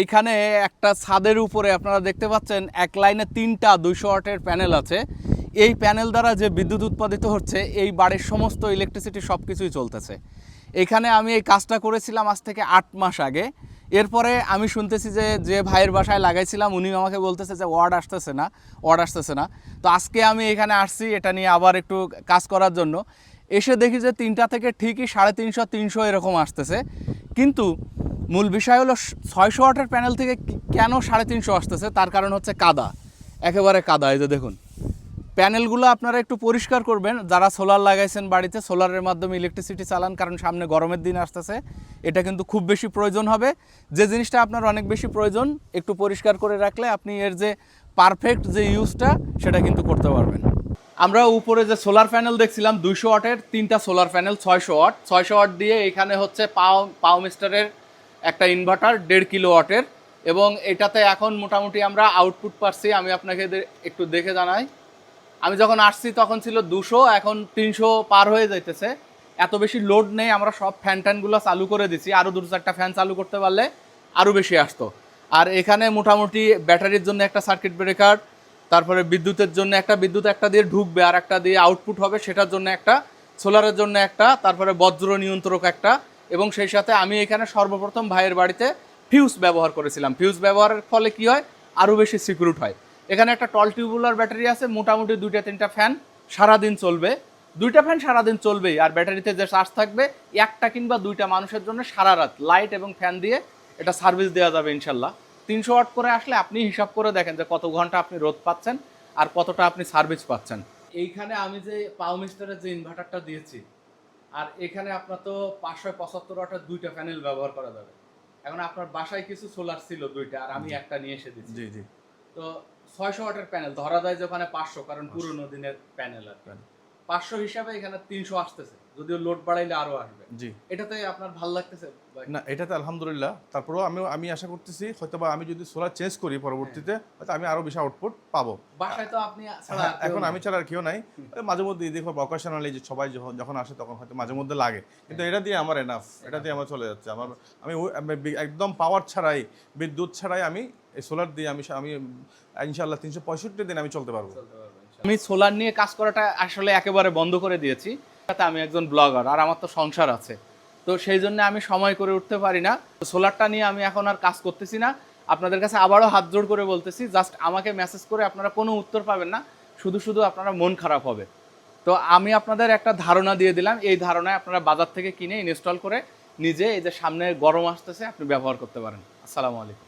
এইখানে একটা ছাদের উপরে আপনারা দেখতে পাচ্ছেন, এক লাইনে তিনটা দুইশো ওয়াটের প্যানেল আছে। এই প্যানেল দ্বারা যে বিদ্যুৎ উৎপাদিত হচ্ছে, এই বাড়ির সমস্ত ইলেকট্রিসিটি সব কিছুই চলতেছে। এখানে আমি এই কাজটা করেছিলাম আজ থেকে আট মাস আগে। এরপরে আমি শুনতেছি যে যে ভাইয়ের বাসায় লাগাইছিলাম, উনি আমাকে বলতেছে যে, ওয়ার্ড আসতেছে না, ওয়ার্ড আসতেছে না। তো আজকে আমি এখানে আসছি, এটা নিয়ে আবার একটু কাজ করার জন্য। এসে দেখি যে তিনটা থেকে ঠিকই সাড়ে তিনশো তিনশো এরকম আসতেছে। কিন্তু মূল বিষয় হলো ছয়শো ওয়াটের প্যানেল থেকে কেন সাড়ে তিনশো আসতেছে? তার কারণ হচ্ছে কাদা। একেবারে কাদা, এই যে দেখুন। প্যানেলগুলো আপনারা একটু পরিষ্কার করবেন। যারা সোলার লাগাইছেন বাড়িতে, সোলারের মাধ্যমে ইলেকট্রিসিটি চালান, কারণ সামনে গরমের দিন আসতেছে। এটা কিন্তু খুব বেশি প্রয়োজন হবে। যে জিনিসটা আপনার অনেক বেশি প্রয়োজন, একটু পরিষ্কার করে রাখলে আপনি এর যে পারফেক্ট যে ইউজটা সেটা কিন্তু করতে পারবেন। আমরা উপরে যে সোলার প্যানেল দেখছিলাম, দুইশো ওয়াটের তিনটা সোলার প্যানেল ছয়শো ওয়াট ছয়শো ওয়াট দিয়ে এখানে হচ্ছে পাও পাও মিস্টারের একটা ইনভার্টার দেড় কিলো ওয়াটের, এবং এটাতে এখন মোটামুটি আমরা আউটপুট পাচ্ছি আমি আপনাকে একটু দেখে জানাই। আমি যখন আসছি তখন ছিল দুশো, এখন তিনশো পার হয়ে যাইতেছে। এত বেশি লোড নেই, আমরা সব ফ্যান ট্যানগুলো চালু করে দিছি আরও দু চারটা ফ্যান চালু করতে পারলে আরও বেশি আসতো। আর এখানে মোটামুটি ব্যাটারির জন্য একটা সার্কিট ব্রেকার তারপরে বিদ্যুতের জন্য একটা, বিদ্যুৎ একটা দিয়ে ঢুকবে, আর একটা দিয়ে আউটপুট হবে, সেটার জন্য একটা সোলারের জন্য একটা, তারপরে বজ্র নিয়ন্ত্রক একটা এবং সেই সাথে আমি এখানে সর্বপ্রথম ভাইয়ের বাড়িতে ফিউজ ব্যবহার করেছিলাম। ফিউজ ব্যবহারের ফলে কি হয়? আরও বেশি সিকিউরিট হয়। এখানে একটা টল টিউবুলার ব্যাটারি আছে, মোটামুটি দুইটা তিনটা ফ্যান সারাদিন চলবে। দুইটা ফ্যান সারাদিন চলবেই, আর ব্যাটারিতে যে চার্জ থাকবে, একটা কিংবা দুইটা মানুষের জন্য সারা রাত লাইট এবং ফ্যান দিয়ে এটা সার্ভিস দেওয়া যাবে ইনশাল্লাহ। তিনশো ওয়াট করে আসলে আপনি হিসাব করে দেখেন যে কত ঘণ্টা আপনি রোদ পাচ্ছেন আর কতটা আপনি সার্ভিস পাচ্ছেন। এইখানে আমি যে পাও মিস্টারের যে ইনভার্টারটা দিয়েছি আর এখানে আপনার তো পাঁচশো পঁচাত্তর ওয়াটের দুইটা প্যানেল ব্যবহার করা যাবে। এখন আপনার বাসায় কিছু সোলার ছিল দুইটা আর আমি একটা নিয়ে এসে দিচ্ছি জি জি। তো ছয়শো ওয়াটের প্যানেল ধরা যায় যে ওখানে পাঁচশো কারণ পুরোনো দিনের প্যানেল আর। পাঁচশো হিসাবে এখানে তিনশো আসতেছে। যদিও লোড বাড়াইলে আরও আসবে। জি। এটাতে আপনার ভালো লাগতেছে? না এটাতে আলহামদুলিল্লাহ। তারপরেও আমি আমি আশা করতেছি হয়তো বা আমি যদি সোলার চেঞ্জ করি পরবর্তীতে হয়তো আমি আরও বেশি আউটপুট পাবো। বাসায় তো আপনি হ্যাঁ, এখন আমি ছাড়া আর কেউ নাই। মাঝে মধ্যে দেখো অকেশনালি যে সবাই যখন আসে তখন হয়তো মাঝে মধ্যে লাগে। কিন্তু এটা দিয়ে আমার এনাফ এটা দিয়ে আমার চলে যাচ্ছে। আমার আমি একদম পাওয়ার ছাড়াই বিদ্যুৎ ছাড়াই আমি এই সোলার দিয়ে আমি আমি ইনশাল্লাহ তিনশো পঁয়ষট্টি দিন আমি চলতে পারব। আমি সোলার নিয়ে কাজ করাটা আসলে একেবারে বন্ধ করে দিয়েছি। তাতে আমি একজন ব্লগার আর আমার তো সংসার আছে। তো সেই জন্য আমি সময় করে উঠতে পারি না। সোলারটা নিয়ে আমি এখন আর কাজ করতেছি না। আপনাদের কাছে আবারও হাত জোড় করে বলতেছি জাস্ট আমাকে মেসেজ করে আপনারা কোনো উত্তর পাবেন না। শুধু শুধু আপনারা মন খারাপ হবে। তো আমি আপনাদের একটা ধারণা দিয়ে দিলাম। এই ধারণায় আপনারা বাজার থেকে কিনে ইনস্টল করে নিজে এই যে সামনে গরম আসতেছে, আপনি ব্যবহার করতে পারেন। আসসালামু আলাইকুম।